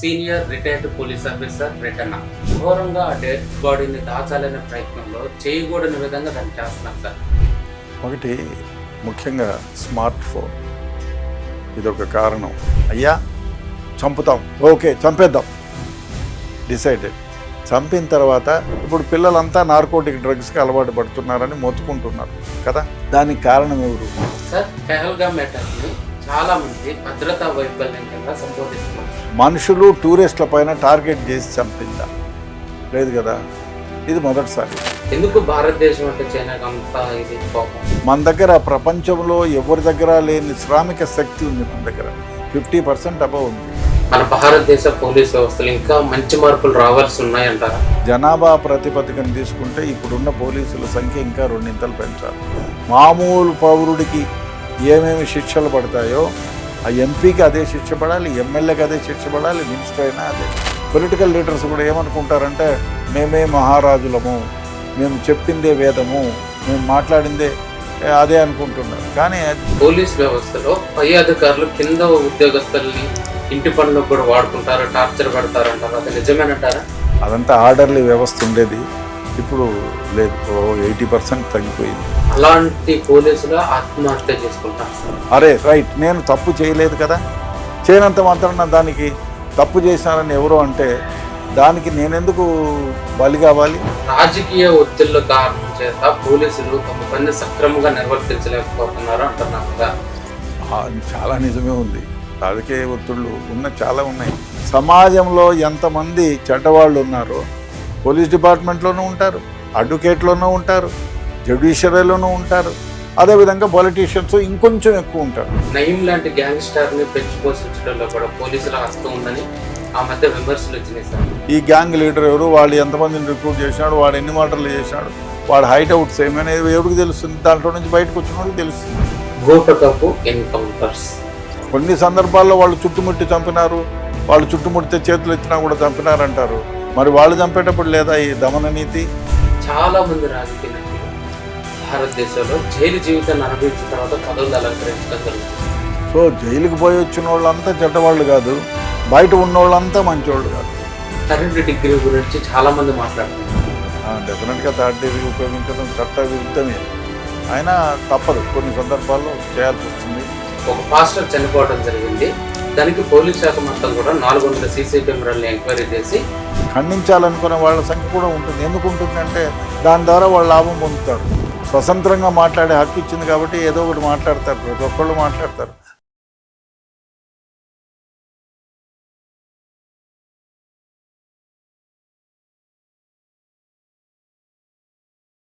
Senior retired police officer return. ఘోరంగా dead బాడీని దాచాలనే ప్రయత్నంలో చేయకూడని విధంగా దాన్ని చేస్తున్నాం సార్. ఒకటి ముఖ్యంగా స్మార్ట్ ఫోన్. ఇదొక కారణం. అయ్యా చంపుతాం. ఓకే చంపేద్దాం. డిసైడెడ్. చంపిన తర్వాత ఇప్పుడు పిల్లలంతా నార్కోటిక్ డ్రగ్స్కి అలవాటు పడుతున్నారని మొత్తుకుంటున్నారు. కదా? దానికి కారణం ఎవరు? సార్ చాలా మంది భద్రతా వైఫల్యం కింద సంబోధిస్తున్నారు. మనుషులు టూరిస్టుల పైన టార్గెట్ చేసి చంపిందా? లేదు కదా? ఇది మొదటిసారి. ఎందుకు భారతదేశం అంటే చైనాకి అంత ఇది కోపం? మన దగ్గర ప్రపంచంలో ఎవరి దగ్గర లేని శ్రామిక శక్తి ఉంది మన దగ్గర. ఫిఫ్టీ పర్సెంట్ అబవ్ ఉంది. మన భారతదేశ పోలీస్ వ్యవస్థలు ఇంకా మంచి మార్పులు రావాల్సి ఉన్నాయంటారా జనాభా ప్రతిపదికను తీసుకుంటే ఇప్పుడున్న పోలీసుల సంఖ్య ఇంకా రెండింతలు పెంచాలి. మామూలు పౌరుడికి ఏమేమి శిక్షలు పడతాయో ఆ ఎంపీకి అదే శిక్ష పడాలి ఎమ్మెల్యేకి అదే శిక్ష పడాలి మినిస్టర్ అయినా అదే. పొలిటికల్ లీడర్స్ కూడా ఏమనుకుంటారంటే మేమే మహారాజులము మేము చెప్పిందే వేదము మేము మాట్లాడిందే అదే అనుకుంటున్నారు. కానీ పోలీస్ వ్యవస్థలో పై అధికారులు కింద ఉద్యోగస్తుల్ని ఇంటి పనులు కూడా వాడుకుంటారు టార్చర్ పెడతారు అంటారు అది నిజమేనంటారా? అదంతా ఆర్డర్లీ వ్యవస్థ ఉండేది. ఇప్పుడు లేదు. ఎయిటీ పర్సెంట్ తగ్గిపోయింది. అలాంటి పోలీసులు ఆత్మహత్య చేసుకుంటారు సార్. అరే రైట్. నేను తప్పు చేయలేదు కదా? చేయనంత మాత్రాన దానికి తప్పు చేశానని ఎవరు అంటే దానికి నేనెందుకు బలి కావాలి? రాజకీయ ఒత్తిళ్ళ కారణం చేత పోలీసులు తమ పని సక్రమంగా నిర్వర్తించలేకపోతున్నారు అంటున్నారు కదా. చాలా నిజమే ఉంది. రాజకీయ ఒత్తిళ్ళు ఉన్న చాలా ఉన్నాయి. సమాజంలో ఎంతమంది చెడ్డవాళ్ళు ఉన్నారో పోలీస్ డిపార్ట్మెంట్లోనూ ఉంటారు అడ్వకేట్లోనూ ఉంటారు జ్యుడిషియరీలోనూ ఉంటారు. అదేవిధంగా పొలిటీషియన్స్ ఇంకొంచెం ఎక్కువ ఉంటారు. నయీం లాంటి గ్యాంగ్స్టర్ని పెంచి పోషించడంలో కూడా పోలీసుల హస్తం ఉందని ఆ మధ్య విమర్శలు వచ్చినాయి సార్. ఈ గ్యాంగ్ లీడర్ ఎవరు? వాళ్ళు ఎంతమందిని రిక్రూట్ చేసినాడు? వాడు ఎన్ని మటర్లు చేసినాడు వాడు హైట్ అవుట్స్ ఏమనేది ఎవరికి తెలుస్తుంది? దాంట్లో నుంచి బయటకు వచ్చిన వాడికి తెలుస్తుంది. భూపకపు ఎన్కౌంటర్స్. కొన్ని సందర్భాల్లో వాళ్ళు చుట్టుముట్టి చంపినారు. వాళ్ళు చుట్టుముడితే చేతులు ఎత్తినా కూడా చంపినారంటారు. మరి వాళ్ళు చంపేటప్పుడు లేదా ఈ దమన నీతి? చాలా మంది రాజకీయ నాయకులు భారతదేశంలో జైలు జీవితాన్ని అనుభవించిన తర్వాత పదవులు అలంకరించడం జరుగుతుంది. సో జైలుకి పోయి వచ్చిన వాళ్ళంతా చెడ్డవాళ్ళు కాదు బయట ఉన్న వాళ్ళంతా మంచివాళ్ళు కాదు. థర్డ్ డిగ్రీ గురించి చాలా మంది మాట్లాడుతున్నారు. డెఫినెట్గా థర్డ్ డిగ్రీ ఉపయోగించడం చట్ట విరుద్ధమే. అయినా తప్పదు కొన్ని సందర్భాల్లో చేయాల్సి వస్తుంది. ఒక పాస్టర్ చనిపోవడం జరిగింది. దానికి పోలీస్ శాఖ మొత్తం కూడా నాలుగు వందల సీసీ కెమెరాలను ఎంక్వైరీ చేసి ఖండించాలనుకునే వాళ్ళ సంఖ్య కూడా ఉంటుంది. ఎందుకు ఉంటుందంటే దాని ద్వారా వాళ్ళు లాభం పొందుతారు. స్వతంత్రంగా మాట్లాడే హక్కు ఇచ్చింది కాబట్టి ఏదో ఒకటి మాట్లాడతారు. ప్రతి ఒక్కళ్ళు మాట్లాడతారు.